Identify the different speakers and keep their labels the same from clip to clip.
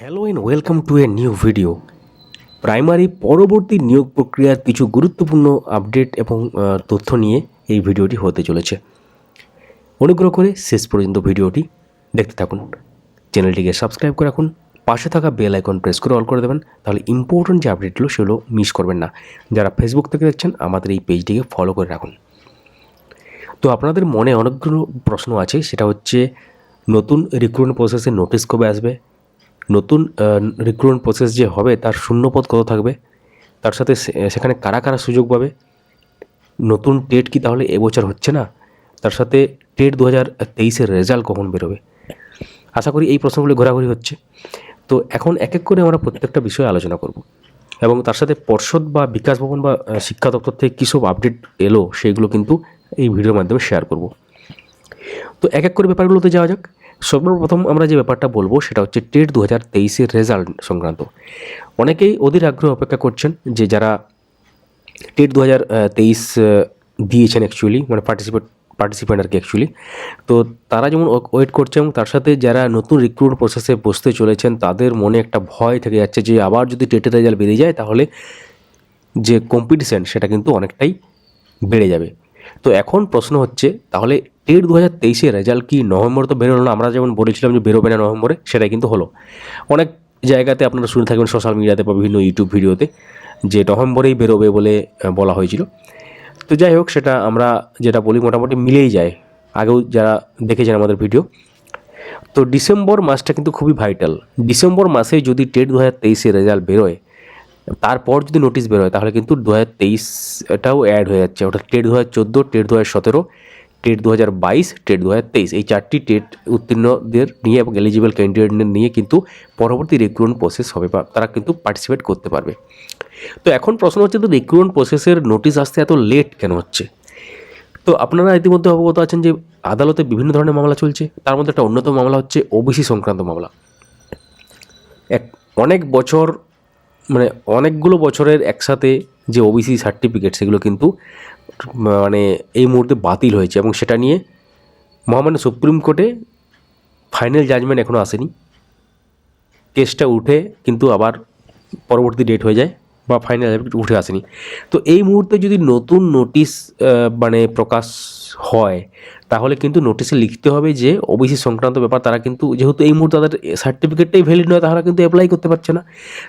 Speaker 1: Hello and welcome to a new video primary পরবর্তী নিয়োগ প্রক্রিয়ার কিছু গুরুত্বপূর্ণ আপডেট এবং তথ্য নিয়ে এই ভিডিওটি হতে চলেছে। অনুগ্রহ করে শেষ পর্যন্ত ভিডিওটি দেখতে থাকুন। চ্যানেলটিকে সাবস্ক্রাইব করে রাখুন। পাশে থাকা বেল আইকন প্রেস করে অল করে দেবেন। তাহলে ইম্পর্টেন্ট যে আপডেটগুলো সেগুলো মিস করবেন না। যারা ফেসবুক থেকে দেখছেন, আমাদের এই পেজটিকে ফলো করে রাখুন। তো আপনাদের মনে অনেকগুলো প্রশ্ন আছে। সেটা হচ্ছে, নতুন রিক্রুটমেন্ট প্রসেসে নোটিশ কবে আসবে? নতুন রিক্রুটমেন্ট প্রসেস যে হবে, তার শূন্যপদ কত থাকবে? তার সাথে সেখানে কারা কারা সুযোগ পাবে? নতুন টেট কি তাহলে এবছর হচ্ছে না? তার সাথে টেট দু হাজার তেইশের রেজাল্ট কখন বেরোবে? আশা করি এই প্রশ্নগুলি ঘোরাঘুরি হচ্ছে। তো এখন এক এক করে আমরা প্রত্যেকটা বিষয়ে আলোচনা করব। এবং তার সাথে পর্ষদ বা বিকাশ ভবন বা শিক্ষা দপ্তর থেকে কী সব আপডেট এলো সেইগুলো কিন্তু এই ভিডিওর মাধ্যমে শেয়ার করব। তো এক এক করে ব্যাপারগুলোতে যাওয়া যাক। সর্বপ্রথম আমরা যে ব্যাপারটা বলব সেটা হচ্ছে টেট দু হাজার তেইশের রেজাল্ট সংক্রান্ত। অনেকেই অধীর আগ্রহ অপেক্ষা করছেন যে যারা টেট দু হাজার তেইশ দিয়েছেন অ্যাকচুয়ালি মানে পার্টিসিপেট পার্টিসিপেন্ট আর কি অ্যাকচুয়ালি তো তারা যেমন ওয়েট করছে এবং তার সাথে যারা নতুন রিক্রুট প্রসেসে বসতে চলেছেন, তাদের মনে একটা ভয় থেকে যাচ্ছে যে আবার যদি টেটের রেজাল্ট বেরিয়ে যায়, তাহলে যে কম্পিটিশান সেটা কিন্তু অনেকটাই বেড়ে যাবে। তো এখন প্রশ্ন হচ্ছে, তাহলে টেট দু হাজার তেইশের রেজাল্ট কি নভেম্বর তো বেরোলো না? আমরা যেমন বলেছিলাম যে বেরোবে না নভেম্বরে, সেটাই কিন্তু হলো। অনেক জায়গাতে আপনারা শুনে থাকবেন সোশ্যাল মিডিয়াতে বা বিভিন্ন ইউটিউব ভিডিওতে যে নভেম্বরেই বেরোবে বলে বলা হয়েছিল। তো যাই হোক, সেটা আমরা যেটা বলি, মোটামুটি মিলেই যায়। আগেও যারা দেখেছেন আমাদের ভিডিও তো ডিসেম্বর মাসটা কিন্তু খুবই ভাইটাল ডিসেম্বর মাসে যদি টেট দু হাজার তেইশের রেজাল্ট বেরোয় তারপর যদি নোটিশ বেরোয়, তাহলে কিন্তু দু হাজার তেইশটাও অ্যাড হয়ে যাচ্ছে। অর্থাৎ টেট দু হাজার চোদ্দ টেট দু হাজার সতেরো টেট দু হাজার বাইশ টেট দু হাজার তেইশ। এই চারটি টেট উত্তীর্ণদের নিয়ে এবং এলিজিবল ক্যান্ডিডেটদের নিয়ে কিন্তু পরবর্তী রিক্রুটমেন্ট প্রসেস হবে বা তারা কিন্তু পার্টিসিপেট করতে পারবে। তো এখন প্রশ্ন হচ্ছে, তো রিক্রুটমেন্ট প্রসেসের নোটিশ আসতে এত লেট কেন হচ্ছে? তো আপনারা ইতিমধ্যে অবগত আছেন যে, আদালতে বিভিন্ন ধরনের মামলা চলছে। তার মধ্যে একটা অন্যতম মামলা হচ্ছে ওবিসি সংক্রান্ত মামলা। এক, অনেক বছর মানে অনেকগুলো বছরের একসাথে যে ওবিসি সার্টিফিকেট সেগুলো কিন্তু মানে এই মুহূর্তে বাতিল হয়েছে এবং সেটা নিয়ে মহামান্য সুপ্রিম কোর্টে ফাইনাল জাজমেন্ট এখনও আসেনি। কেসটা উঠে কিন্তু আবার পরবর্তী ডেট হয়ে যায় বা ফাইনাল উঠে আসেনি। তো এই মুহূর্তে যদি নতুন নোটিশ মানে প্রকাশ হয়, তাহলে কিন্তু নোটিশে লিখতে হবে যে ওবিসি সংক্রান্ত ব্যাপার, তারা কিন্তু যেহেতু এই মুহূর্তে তাদের সার্টিফিকেটটাই ভ্যালিড নয়, তারা কিন্তু অ্যাপ্লাই করতে পারছে না।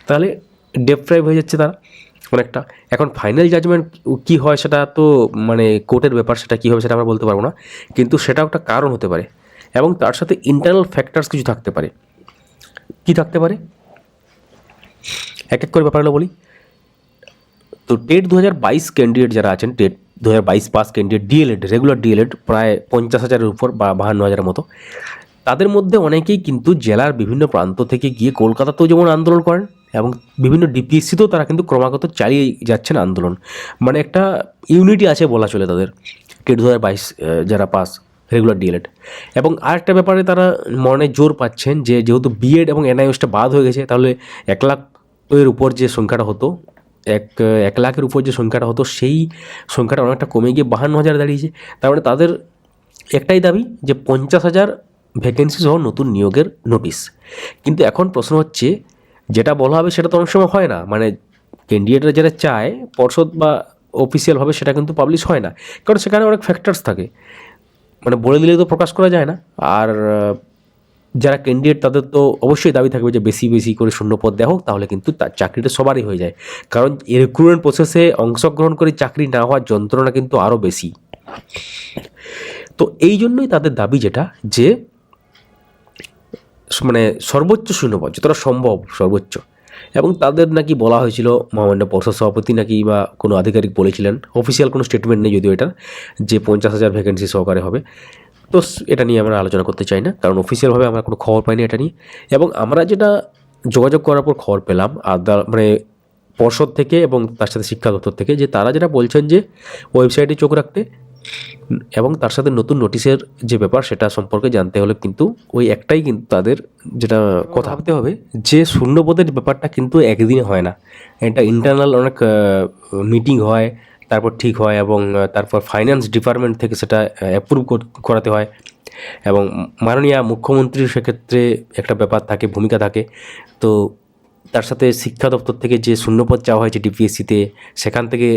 Speaker 1: তাহলে ডেপ্রাইভ হয়ে যাচ্ছে তারা অনেকটা। এখন ফাইনাল জাজমেন্ট কী হয় সেটা তো মানে কোর্টের ব্যাপার, সেটা কী হবে সেটা আমরা বলতে পারব না। কিন্তু সেটাও একটা কারণ হতে পারে এবং তার সাথে ইন্টারনাল ফ্যাক্টরস কিছু থাকতে পারে। কি থাকতে পারে? এক এক করে ব্যাপারগুলো বলি। তো টেট দু হাজার বাইশ ক্যান্ডিডেট যারা আছেন টেট দু হাজার বাইশ pass candidate DElEd regular DElEd প্রায় পঞ্চাশ হাজারের উপর বা বাহান্ন হাজারের মতো। তাদের মধ্যে অনেকেই কিন্তু জেলার বিভিন্ন প্রান্ত থেকে গিয়ে কলকাতাতেও যেমন আন্দোলন করেন এবং বিভিন্ন ডিপিএসসিতেও তারা কিন্তু ক্রমাগত চালিয়ে যাচ্ছেন আন্দোলন। মানে একটা ইউনিটি আছে বলা চলে তাদের, টেট দু হাজার বাইশ যারা পাস, রেগুলার ডিএলএড। এবং আরেকটা ব্যাপারে তারা মনে জোর পাচ্ছেন যে যেহেতু বিএড এবং এনআইএসটা বাদ হয়ে গেছে, তাহলে এক লাখ এর উপর যে সংখ্যাটা হতো, এক এক লাখের উপর যে সংখ্যাটা হতো, সেই সংখ্যাটা অনেকটা কমে গিয়ে বাহান্ন হাজার দাঁড়িয়েছে। তার মানে তাদের একটাই দাবি যে পঞ্চাশ হাজার ভ্যাকেন্সি সহ নতুন নিয়োগের নোটিশ কিন্তু এখন প্রশ্ন হচ্ছে, যেটা বলা হবে সেটা তো অনেক সময় হয় না। মানে ক্যান্ডিডেটরা যেটা চায়, পর্ষদ বা অফিসিয়ালভাবে সেটা কিন্তু পাবলিশ হয় না। কারণ সেখানে অনেক ফ্যাক্টরস থাকে। মানে বলে দিলে তো প্রকাশ করা যায় না। আর যারা ক্যান্ডিডেট তাদের তো অবশ্যই দাবি থাকবে যে বেশি বেশি করে শূন্য পদ দেওয়া হোক, তাহলে কিন্তু তার চাকরিটা সবারই হয়ে যায়। কারণ রিক্রুটমেন্ট প্রসেসে অংশগ্রহণ করে চাকরি না হওয়ার যন্ত্রণা কিন্তু আরও বেশি। তো এই জন্যই তাদের দাবি যেটা, যে মানে সর্বোচ্চ শূন্যপদ, যতটা সম্ভব সর্বোচ্চ। এবং তাদের নাকি বলা হয়েছিল, মহামান্য পর্ষদ সভাপতি নাকি বা কোনো আধিকারিক বলেছিলেন, অফিসিয়াল কোনো স্টেটমেন্ট নেই যদিও এটা যে পঞ্চাশ হাজার ভ্যাকেন্সি সহকারে হবে। তো এটা নিয়ে আমরা আলোচনা করতে চাই না, কারণ অফিসিয়ালভাবে আমরা কোনো খবর পাইনি এটা নিয়ে। এবং আমরা যেটা যোগাযোগ করার পর খবর পেলাম আদা মানে পর্ষদ থেকে এবং তার সাথে শিক্ষা দপ্তর থেকে, যে তারা যেটা বলছেন যে ওয়েবসাইটে চোখ রাখতে এবং তার সাথে নতুন নোটিশের যে ব্যাপার, সেটা সম্পর্কে জানতে হলে কিন্তু ওই একটাই কিন্তু তাদের যেটা কথা ভাবতে হবে, যে শূন্যপদের ব্যাপারটা কিন্তু একদিনে হয় না। এটা ইন্টারনাল অনেক মিটিং হয়, তারপর ঠিক হয় এবং তারপর ফাইন্যান্স ডিপার্টমেন্ট থেকে সেটা অ্যাপ্রুভ করাতে হয়। এবং মাননীয় মুখ্যমন্ত্রীর সেক্ষেত্রে একটা ব্যাপার থাকে, ভূমিকা থাকে। তো তার সাথে শিক্ষা দপ্তর থেকে যে শূন্যপদ চাওয়া হয়েছে ডিপিএসসিতে সেখান থেকে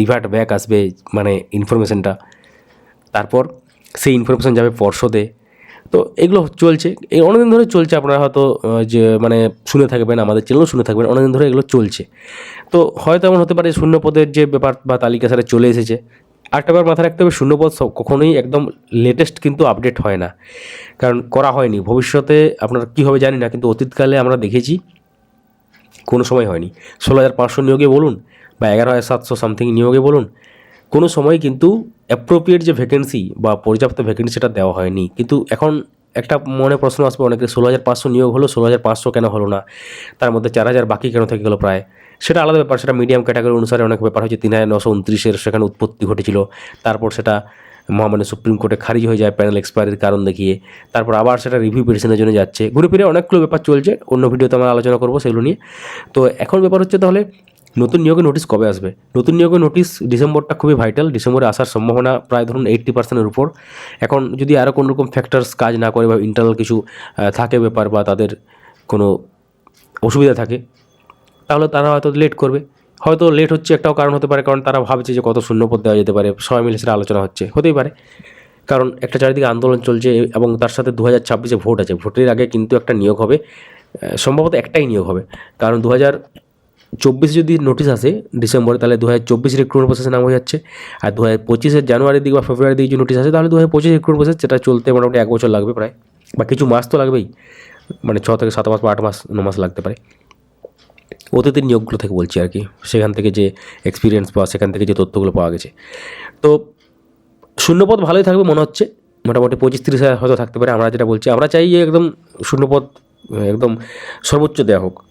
Speaker 1: রিভার্ট ব্যাক আসবে মানে ইনফরমেশনটা তারপর সেই ইনফরমেশন যাবে পর্ষদে। তো এগুলো চলছে। এই অনেকদিন ধরে চলছে, আপনারা হয়তো যে মানে শুনে থাকবেন, আমাদের চ্যানেলও শুনে থাকবেন, অনেকদিন ধরে এগুলো চলছে। তো হয়তো এমন হতে পারে শূন্যপদের যে ব্যাপার বা তালিকা সেটা চলে এসেছে, আরেকটা ব্যাপার মাথায় রাখতে হবে, শূন্যপদ সব কখনোই একদম লেটেস্ট কিন্তু আপডেট হয় না। কারণ করা হয়নি। ভবিষ্যতে আপনার কী হবে জানি না, কিন্তু অতীতকালে আমরা দেখেছি, কোনো সময় হয়নি। ষোলো হাজার পাঁচশো নিয়োগে বলুন বা এগারো হাজার সাতশো সামথিং নিয়োগে বলুন কোনো সময় কিন্তু অ্যাপ্রোপ্রিয়েট যে ভ্যাকেন্সি বা পর্যাপ্ত ভ্যাকেন্সি সেটা দেওয়া হয়নি। কিন্তু এখন একটা মনে প্রশ্ন আসবে অনেকে, ষোলো হাজার পাঁচশো নিয়োগ হলো, ষোলো হাজার পাঁচশো কেন হলো না? তার মধ্যে চার হাজার বাকি কেন থেকে গেলো প্রায়? সেটা আলাদা ব্যাপার, সেটা মিডিয়াম ক্যাটাগরি অনুসারে অনেক ব্যাপার হচ্ছে তিন হাজার নশো উনত্রিশের সেখানে উৎপত্তি ঘটেছিল। তারপর সেটা মহামান্য সুপ্রিম কোর্টে খারিজ হয়ে যায় প্যানেল এক্সপায়ারির কারণ দেখিয়ে। তারপর আবার সেটা রিভিউ পিটিশনের জন্য যাচ্ছে। ঘুরে ফিরে অনেকগুলো ব্যাপার চলছে। অন্য ভিডিওতে আমরা আলোচনা করব সেগুলো নিয়ে। তো এখন ব্যাপার হচ্ছে তাহলে নতুন নিয়োগের নোটিশ কবে আসবে? নতুন নিয়োগের নোটিশ ডিসেম্বরটা খুবই ভাইটাল ডিসেম্বরে আসার সম্ভাবনা প্রায় ধরুন এইট্টি পার্সেন্টের উপর। এখন যদি আরও কোনো রকম ফ্যাক্টরস কাজ না করে বা ইন্টারনাল কিছু থাকে ব্যাপার বা তাদের কোনো অসুবিধা থাকে, তাহলে তারা হয়তো লেট করবে। হয়তো লেট হচ্ছে একটাও কারণ হতে পারে, কারণ তারা ভাবছে যে কত শূন্যপদ দেওয়া যেতে পারে, সবাই মিলে সেটা আলোচনা হচ্ছে। হতেই পারে। কারণ একটা চারিদিকে আন্দোলন চলছে এবং তার সাথে দু হাজার ছাব্বিশে ভোট আছে। ভোটের আগে কিন্তু একটা নিয়োগ হবে। সম্ভবত একটাই নিয়োগ হবে। কারণ দু হাজার চব্বিশে যদি নোটিশ আসে ডিসেম্বরে তাহলে দু হাজার চব্বিশ রিক্রুটমেন্ট প্রসেসে নাম হয়ে যাচ্ছে। আর দু হাজার পঁচিশের জানুয়ারির দিকে বা ফেব্রুয়ারির দিকে যদি নোটিশ আসে, তাহলে দু হাজার পঁচিশ রিক্রুটমেন্ট প্রসেস সেটা চলতে মোটামুটি এক বছর লাগবে প্রায়। বা কিছু মাস তো লাগবেই। মানে ছ থেকে সাত মাস বা আট মাস, ন মাস লাগতে পারে। অতীতের নিয়োগগুলো থেকে বলছি আর কি। সেখান থেকে যে এক্সপিরিয়েন্স বা সেখান থেকে যে তথ্যগুলো পাওয়া গেছে। তো শূন্যপদ ভালোই থাকবে মনে হচ্ছে। মোটামুটি পঁচিশ তিরিশ হাজার হয়তো থাকতে পারে। আমরা যেটা বলছি, আমরা চাই যে একদম শূন্যপদ, একদম সর্বোচ্চ দেওয়া হোক।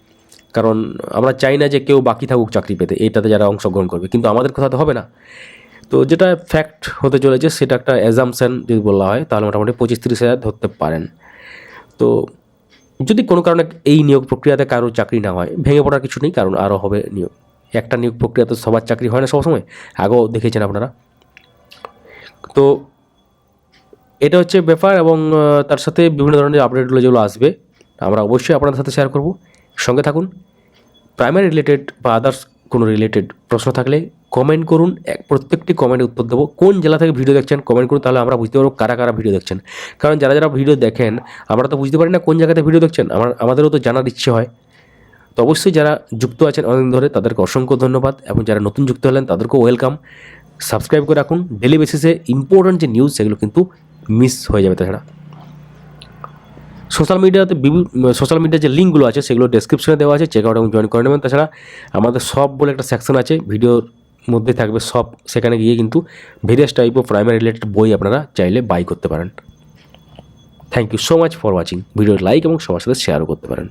Speaker 1: কারণ আমরা চাই না যে কেউ বাকি থাকুক চাকরি পেতে, এইটাতে যারা অংশগ্রহণ করবে। কিন্তু আমাদের কথা তো হবে না। তো যেটা ফ্যাক্ট হতে চলেছে, সেটা একটা অ্যাজামশন যদি বলা হয়, তাহলে মোটামুটি পঁচিশ তিরিশ হাজার ধরতে পারেন। তো যদি কোনো কারণে এই নিয়োগ প্রক্রিয়াতে কারও চাকরি না হয়, ভেঙে পড়ার কিছু নেই, কারণ আরও হবে নিয়োগ। একটা নিয়োগ প্রক্রিয়াতে সবার চাকরি হয় না সবসময়, আগেও দেখেছেন আপনারা। তো এটা হচ্ছে ব্যাপার এবং তার সাথে বিভিন্ন ধরনের আপডেটগুলো যেগুলো আসবে, আমরা অবশ্যই আপনাদের সাথে শেয়ার করব। সঙ্গে থাকুন। প্রাইমারি রিলেটেড বা আদার্স কোনো রিলেটেড প্রশ্ন থাকলে কমেন্ট করুন। এক প্রত্যেকটি কমেন্টে উত্তর দেবো। কোন জেলা থেকে ভিডিও দেখছেন কমেন্ট করুন, তাহলে আমরা বুঝতে পারব কারা কারা ভিডিও দেখছেন। কারণ যারা যারা ভিডিও দেখেন, আমরা তো বুঝতে পারি না কোন জায়গাতে ভিডিও দেখছেন। আমার আমাদেরও তো জানার ইচ্ছে হয়। তো অবশ্যই যারা যুক্ত আছেন অনেকদিন ধরে, তাদেরকে অসংখ্য ধন্যবাদ এবং যারা নতুন যুক্ত হলেন, তাদেরকেও ওয়েলকাম সাবস্ক্রাইব করে রাখুন। ডেলি বেসিসে ইম্পর্ট্যান্ট যে নিউজ সেগুলো কিন্তু মিস হয়ে যাবে তাছাড়া। সোশ্যাল মিডিয়াতে সোশ্যাল মিডিয়ার যে লিঙ্কগুলো আছে, সেগুলো ডেসক্রিপশনে দেওয়া আছে চেক আউট এবং জয়েন করে নেবেন। তাছাড়া আমাদের সব বলে একটা সেকশন আছে ভিডিওর মধ্যে থাকবে সব। সেখানে গিয়ে কিন্তু various type of primary related বই আপনারা চাইলে বাই করতে পারেন। Thank you so much for watching ভিডিওর লাইক এবং সবার সাথে শেয়ারও করতে পারেন।